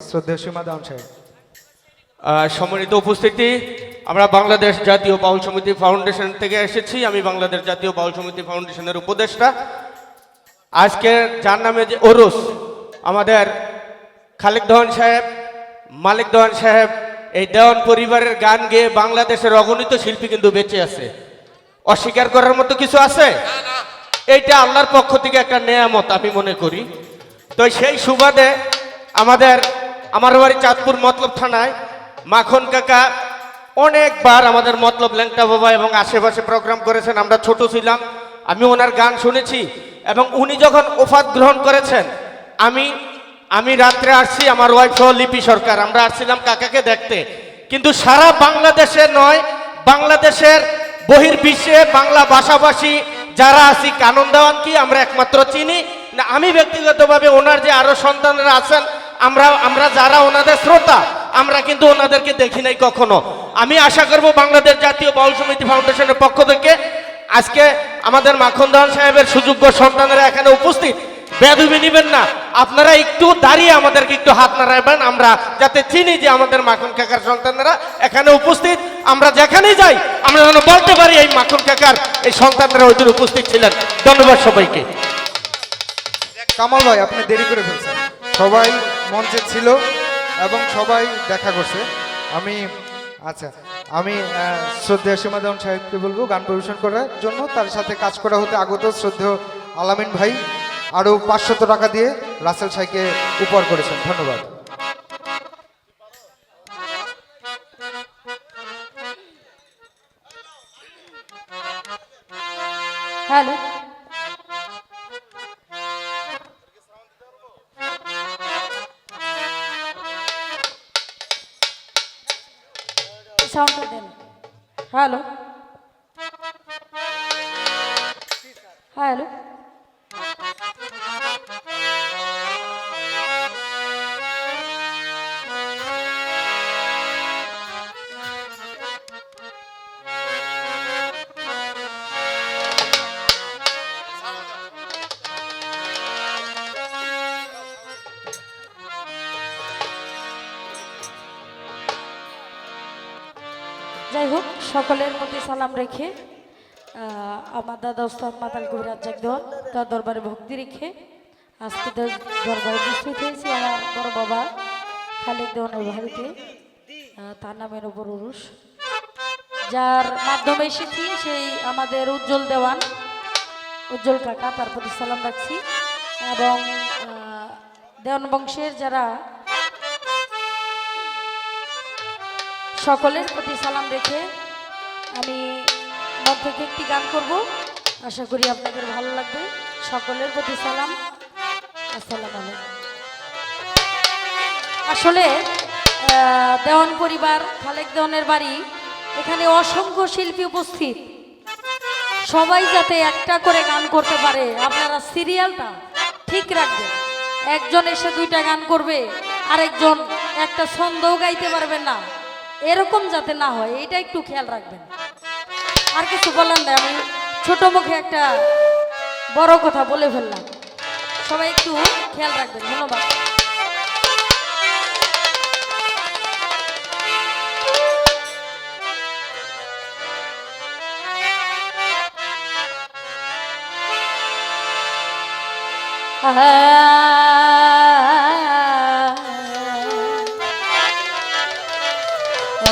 শ্রদ্ধেয় সম্মানিত উপস্থিতি, আমরা বাংলাদেশ জাতীয় বাউল সমিতি ফাউন্ডেশন থেকে এসেছি। আমি বাংলাদেশ জাতীয় বাউল সমিতি ফাউন্ডেশনের উপদেষ্টা। আজকে যার নামে যে ওরস, আমাদের খালেক দহন সাহেব, মালিক দহন সাহেব, এই দেওয়ান পরিবারের গান গেয়ে বাংলাদেশের অগণিত শিল্পী কিন্তু বেঁচে আছে। অস্বীকার করার মতো কিছু আছে? এইটা আল্লাহর পক্ষ থেকে একটা নেয়ামত আমি মনে করি। তো সেই সুবাদে আমাদের আমার বাড়ি চাঁদপুর মতলব থানায়। মাখন কাকা অনেকবার আমাদের মতলব ল্যাংটা বাবা এবং আশেপাশে প্রোগ্রাম করেছেন, আমরা ছোট ছিলাম, আমি ওনার গান শুনেছি এবং উনি যখন ওফাত গ্রহণ করেছেন, আমি আমি রাত্রে আসছি আমার ওয়াইফ সহ লিপি সরকার, আমরা আসছিলাম কাকাকে দেখতে। কিন্তু সারা বাংলাদেশে নয়, বাংলাদেশের বহির্বিশ্বে বাংলা ভাষাভাষী যারা আছি, কানন দেওয়ান কি, আমরা একমাত্র চিনি। না, আমি ব্যক্তিগতভাবে ওনার যে আরও সন্তানরা আছেন আমরা আমরা যারা ওনাদের শ্রোতা, আমরা কিন্তু ওনাদেরকে দেখি নাই কখনো। আমি আশা করব বাংলাদেশ জাতীয় বাউল সমিতি ফাউন্ডেশনের পক্ষ থেকে আজকে আমাদের মাখন দেওয়ান সাহেবের সুযোগ্য সন্তানেরা এখানে উপস্থিত। বেদবি নিবেন না। আপনারা একটু দাঁড়িয়ে আমাদেরকে একটু হাত নাড়াবেন। আমরা যাতে চিনি যে আমাদের মাখন কাকার সন্তানেরা এখানে উপস্থিত। আমরা যেখানেই যাই, আমরা যেন বলতে পারি এই মাখন কাকার, এই সন্তানেরা ওই দিন উপস্থিত ছিলেন। ধন্যবাদ সবাইকে। কামাল ভাই, আপনি দেরি করে ফেলছেন। সবাই মঞ্চে ছিল এবং সবাই দেখা করছে। আমি আচ্ছা আমি শ্রদ্ধেয় সীমা দেওয়ান সাহেবকে বলব, গান পরিবেশন করার জন্য। তার সাথে কাজ করা হতে আগত শ্রদ্ধেয় আলামিন ভাই আরও পাঁচশত টাকা দিয়ে রাসেল সাইকে উপহার করেছেন। ধন্যবাদ। হ্যালো। সাউন্ডটা দেন হ্যালো হ্যালো সকলের প্রতি সালাম রেখে আমার দাদা ওস্তাদ মাতাল কবির দেওয়ান তার দরবারে ভক্তি রেখে আজকে দরবারে উপস্থিত হয়েছি। আমার বড় বাবা খালেক দেওয়ানের বাড়িতে তার নামের ওপর উরুষ। যার মাধ্যমে এসেছি সেই আমাদের উজ্জ্বল দেওয়ান, উজ্জ্বল কাকা, তার প্রতি সালাম রাখছি। এবং দেওয়ান বংশের যারা সকলের প্রতি সালাম রেখে আমি মন থেকে একটি গান করব। আশা করি আপনাদের ভালো লাগবে। সকলের প্রতি সালাম। আসসালাম আলাইকুম। আসলে দেওয়ান পরিবার, খালেক দেওয়ানের বাড়ি, এখানে অসংখ্য শিল্পী উপস্থিত। সবাই যাতে একটা করে গান করতে পারে, আপনারা সিরিয়ালটা ঠিক রাখবেন। একজন এসে দুইটা গান করবে, আরেকজন একটা ছন্দও গাইতে পারবেন না। এরকম যাতে না হয় এটা একটু খেয়াল রাখবেন। আর কিছু বলার নেই, আমি ছোট মুখে একটা বড় কথা বলে ফেললাম। সবাই একটু খেয়াল রাখবেন, ধন্যবাদ। খালে আমি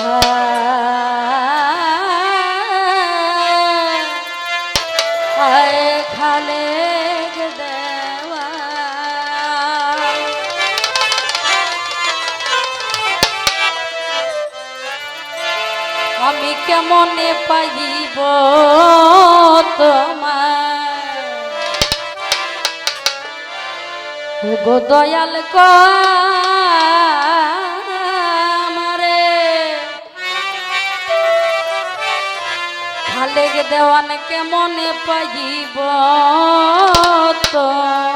কেমনে পাইব তোমার দয়াল আমারে খালেক দেওয়ান কেমনে পাইব তোমার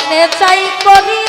মনে চাই করি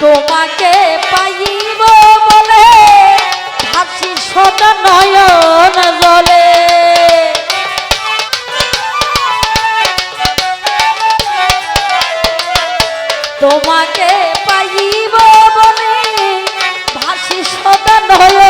তোমাকে পাইব বলে হাসি সদা নয়ন জলে। তোমাকে পাইব বলে ভাসি সদা নয়ন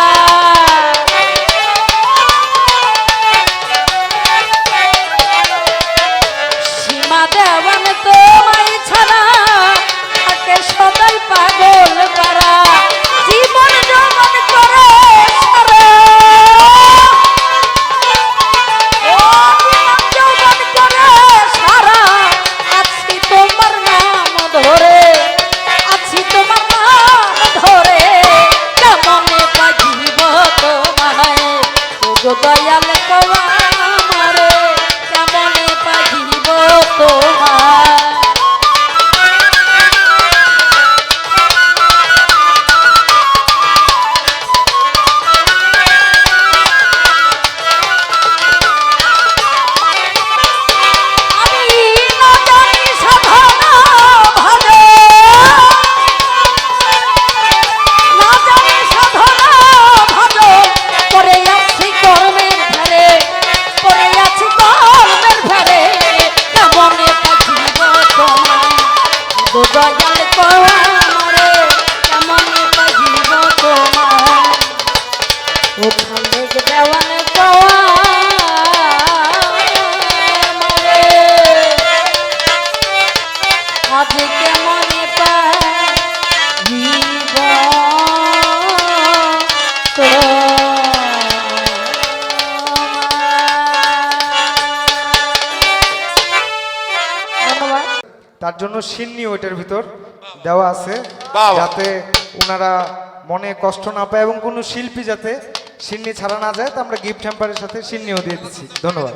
জন্য সিন্নি ওইটার ভিতর দেওয়া আছে যাতে ওনারা মনে কষ্ট না পায় এবং কোনো শিল্পী যাতে সিন্নি ছাড়া না যায় তা আমরা গিফট হ্যাম্পারের সাথে সিন্নিও দিয়ে দিচ্ছি। ধন্যবাদ।